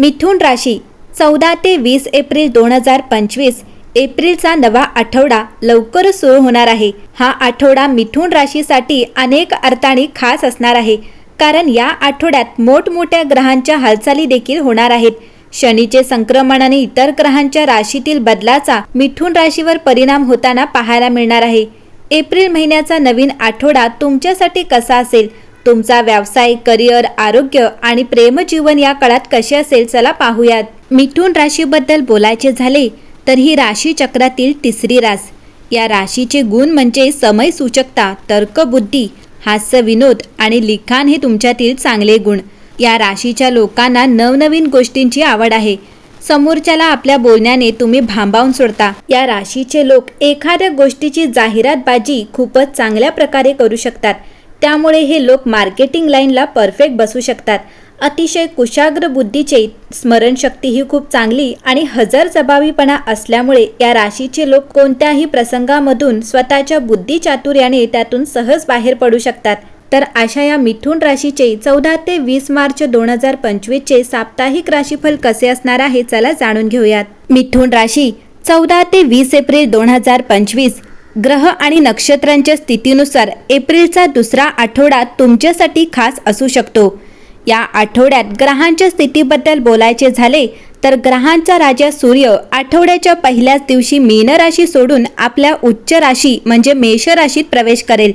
मिथुन राशी चौदा ते वीस एप्रिल दोन हजार पंचवीस एप्रिलचा नवा आठवडा लवकरच सुरू होणार आहे. हा आठवडा मिथुन राशीसाठी अनेक अर्थाने खास असणार आहे कारण या आठवड्यात मोठमोठ्या ग्रहांच्या हालचाली देखील होणार आहेत. शनीचे संक्रमण आणि इतर ग्रहांच्या राशीतील बदलाचा मिथुन राशीवर परिणाम होताना पाहायला मिळणार आहे. एप्रिल महिन्याचा नवीन आठवडा तुमच्यासाठी कसा असेल? तुमचा व्यवसाय करिअर आरोग्य आणि प्रेमजीवन या काळात कसे असेल चला पाहूयात. मिथून राशीबद्दल बोलायचे झाले तर ही राशी चक्रातील तिसरी रास. या राशीचे गुण म्हणजे समय सूचकता तर्कबुद्धी हास्य विनोद आणि लिखाण हे तुमच्यातील चांगले गुण. या राशीच्या लोकांना नवनवीन गोष्टींची आवड आहे. समोरच्याला आपल्या बोलण्याने तुम्ही भांबावून सोडता. या राशीचे लोक एखाद्या गोष्टीची जाहिरातबाजी खूपच चांगल्या प्रकारे करू शकतात. त्यामुळे हे लोक मार्केटिंग लाईनला परफेक्ट बसू शकतात. अतिशय कुशाग्र बुद्धीचे स्मरणशक्ती ही खूप चांगली आणि हजर जबाबीपणा असल्यामुळे या राशीचे लोक कोणत्याही प्रसंगामधून स्वतःच्या बुद्धी चातुर्याने त्यातून सहज बाहेर पडू शकतात. तर अशा या मिथुन राशीचे चौदा ते वीस मार्च दोन हजार पंचवीसचे साप्ताहिक राशीफल कसे असणार आहे चला जाणून घेऊयात. मिथुन राशी चौदा ते वीस एप्रिल दोन हजार पंचवीस ग्रह आणि नक्षत्रांच्या स्थितीनुसार एप्रिलचा दुसरा आठवडा तुमच्यासाठी खास असू शकतो. या आठवड्यात ग्रहांच्या स्थितीबद्दल बोलायचे झाले तर ग्रहांचा राजा सूर्य आठवड्याच्या पहिल्याच दिवशी मीन राशी सोडून आपल्या उच्च राशी म्हणजे मेष राशीत प्रवेश करेल.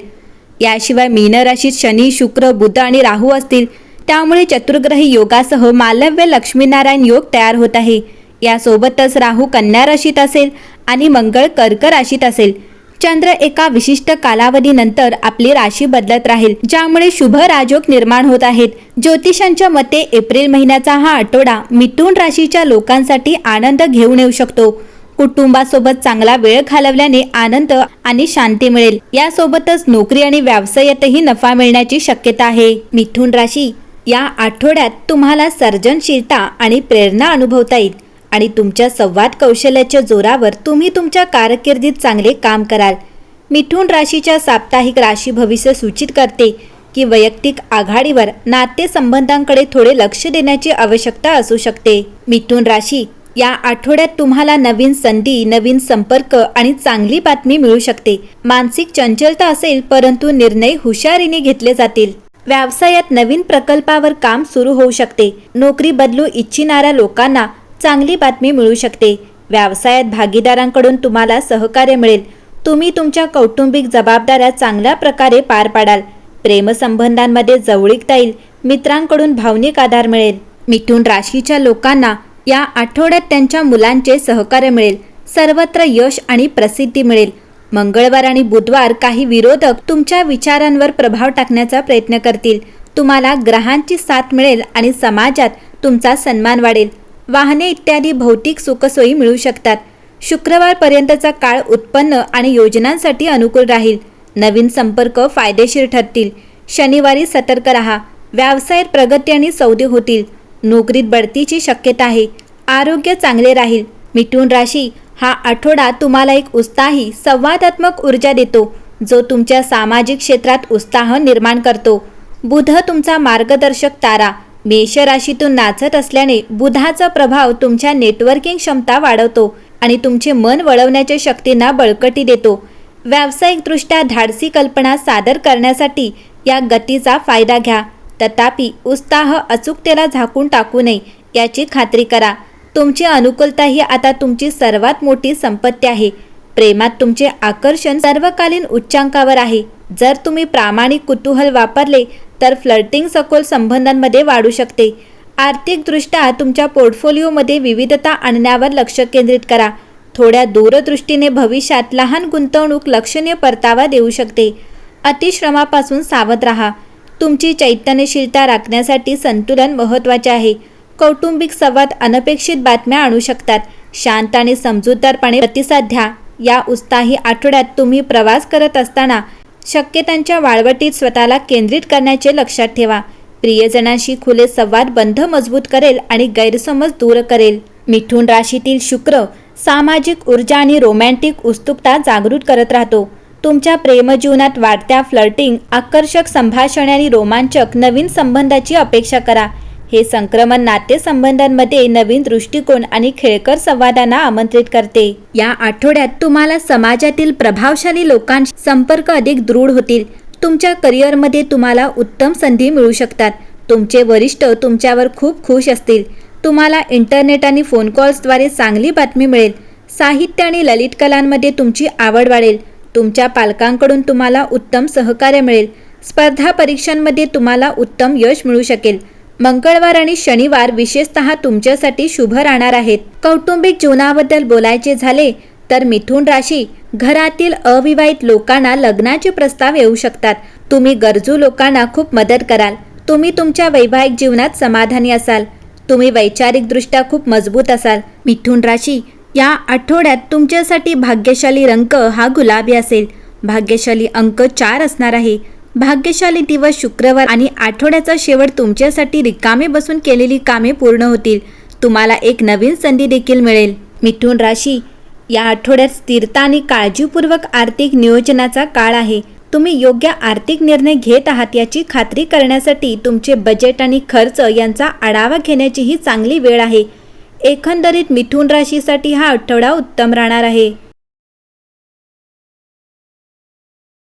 याशिवाय मीन राशीत शनी शुक्र बुध आणि राहू असतील. त्यामुळे चतुर्ग्रही योगासह मालव्य लक्ष्मीनारायण योग तयार होत आहे. यासोबतच राहू कन्या राशीत असेल आणि मंगळ कर्क राशीत असेल. चंद्र एका विशिष्ट कालावधीनंतर आपली राशी बदलत राहील ज्यामुळे शुभ राजयोग निर्माण होत आहेत. ज्योतिषांच्या मते एप्रिल महिन्याचा हा आठवडा मिथून राशीच्या लोकांसाठी आनंद घेऊन येऊ शकतो. कुटुंबासोबत चांगला वेळ घालवल्याने आनंद आणि शांती मिळेल. यासोबतच नोकरी आणि व्यवसायातही नफा मिळण्याची शक्यता आहे. मिथून राशी या आठवड्यात तुम्हाला सर्जनशीलता आणि प्रेरणा अनुभवता येईल. आणि तुमच्या संवाद कौशल्याच्या जोरावर तुम्ही तुमच्या कारकिर्दीत चांगले काम कराल. मिथुन राशीच्या साप्ताहिक राशी भविष्य सूचित करते की वैयक्तिक आघाडीवर नातेसंबंधांकडे थोडे लक्ष देण्याची आवश्यकता असू शकते. मिथुन राशी या आठवड्यात तुम्हाला नवीन संधी नवीन संपर्क आणि चांगली बातमी मिळू शकते. मानसिक चंचलता असेल परंतु निर्णय हुशारीने घेतले जातील. व्यवसायात नवीन प्रकल्पावर काम सुरू होऊ शकते. नोकरी बदलू इच्छिणाऱ्या लोकांना चांगली बातमी मिळू शकते. व्यवसायात भागीदारांकडून तुम्हाला सहकार्य मिळेल. तुम्ही तुमच्या कौटुंबिक जबाबदाऱ्या चांगल्या प्रकारे पार पाडाल. प्रेमसंबंधांमध्ये जवळीकता येईल. मित्रांकडून भावनिक आधार मिळेल. मिथून राशीच्या लोकांना या आठवड्यात त्यांच्या मुलांचे सहकार्य मिळेल. सर्वत्र यश आणि प्रसिद्धी मिळेल. मंगळवार आणि बुधवार काही विरोधक तुमच्या विचारांवर प्रभाव टाकण्याचा प्रयत्न करतील. तुम्हाला ग्रहांची साथ मिळेल आणि समाजात तुमचा सन्मान वाढेल. वाहने इत्यादी भौतिक सुखसोयी मिळू शकतात. शुक्रवारपर्यंतचा काळ उत्पन्न आणि योजनांसाठी अनुकूल राहील. नवीन संपर्क फायदेशीर ठरतील. शनिवारी सतर्क राहा. व्यवसायात प्रगती आणि सौदे होतील. नोकरीत बढतीची शक्यता आहे. आरोग्य चांगले राहील. मिथून राशी हा आठवडा तुम्हाला एक उत्साही संवादात्मक ऊर्जा देतो जो तुमच्या सामाजिक क्षेत्रात उत्साह निर्माण करतो. बुध तुमचा मार्गदर्शक तारा. मेष राशीतून नाचत असल्याने बुधाचा प्रभाव तुमच्या नेटवर्किंग क्षमता वाढवतो आणि तुमचे मन वळवण्याच्या शक्तींना बळकटी देतो. व्यावसायिकदृष्ट्या धाडसी कल्पना सादर करण्यासाठी या गतीचा फायदा घ्या. तथापि उत्साह अचूकतेला झाकून टाकू नये याची खात्री करा. तुमची अनुकूलता ही आता तुमची सर्वात मोठी संपत्ती आहे. प्रेमात तुमचे आकर्षण सर्वकालीन उच्चांकावर आहे. जर तुम्ही प्रामाणिक कुतूहल वापरले तर फ्लर्टिंग सखोल संबंधांमध्ये वाढू शकते. आर्थिकदृष्ट्या तुमच्या पोर्टफोलिओमध्ये विविधता आणण्यावर लक्ष केंद्रित करा. थोड्या दूरदृष्टीने भविष्यात लहान गुंतवणूक लक्षणीय परतावा देऊ शकते. अतिश्रमापासून सावध राहा. तुमची चैतन्यशीलता राखण्यासाठी संतुलन महत्त्वाचे आहे. कौटुंबिक संवाद अनपेक्षित बातम्या आणू शकतात. शांत आणि समजूतदारपणे प्रतिसाद द्या. या उत्साही आठवड्यात तुम्ही प्रवास करत असताना शक्यतांच्या वाळवटीत स्वतःला केंद्रित करण्याचे लक्षात ठेवा. प्रियजनांशी खुले संवाद बंध मजबूत करेल आणि गैरसमज दूर करेल. मिथुन राशीतील शुक्र सामाजिक ऊर्जा आणि रोमॅन्टिक उत्सुकता जागृत करत राहतो. तुमच्या प्रेमजीवनात वाढत्या फ्लर्टिंग आकर्षक संभाषणे आणि रोमांचक नवीन संबंधाची अपेक्षा करा. हे संक्रमण नातेसंबंधांमध्ये नवीन दृष्टिकोन आणि खेळकर संवादांना आमंत्रित करते. या आठवड्यात तुम्हाला समाजातील प्रभावशाली लोकांशी संपर्क अधिक दृढ होतील. तुमच्या करिअरमध्ये तुम्हाला उत्तम संधी मिळू शकतात. तुमचे वरिष्ठ तुमच्यावर खूप खुश असतील. तुम्हाला इंटरनेट आणि फोन कॉल्सद्वारे चांगली बातमी मिळेल. साहित्य आणि ललित कलांमध्ये तुमची आवड वाढेल. तुमच्या पालकांकडून तुम्हाला उत्तम सहकार्य मिळेल. स्पर्धा परीक्षांमध्ये तुम्हाला उत्तम यश मिळू शकेल. मंगळवार आणि शनिवार विशेषतः तुमच्यासाठी शुभ राहणार आहेत. कौटुंबिक जीवनाबद्दल बोलायचे झाले तर मिथुन राशी घरातील अविवाहित लोकांना लग्नाचे प्रस्ताव येऊ शकतात. तुम्ही गरजू लोकांना खूप मदत कराल. तुम्ही तुमच्या वैवाहिक जीवनात समाधानी असाल. तुम्ही वैचारिकदृष्ट्या खूप मजबूत असाल. मिथुन राशी या आठवड्यात तुमच्यासाठी भाग्यशाली रंग हा गुलाबी असेल. भाग्यशाली अंक चार असणार आहे. भाग्यशाली दिवस शुक्रवार आणि आठवड्याचा शेवट तुमच्यासाठी रिकामे बसून केलेली कामे पूर्ण होतील. तुम्हाला एक नवीन संधी देखील मिळेल. मिथुन राशी या आठवड्यात स्थिरता आणि काळजीपूर्वक आर्थिक नियोजनाचा काळ आहे. तुम्ही योग्य आर्थिक निर्णय घेत आहात याची खात्री करण्यासाठी तुमचे बजेट आणि खर्च यांचा आढावा घेण्याची ही चांगली वेळ आहे. एकंदरीत मिथुन राशीसाठी हा आठवडा उत्तम राहणार आहे.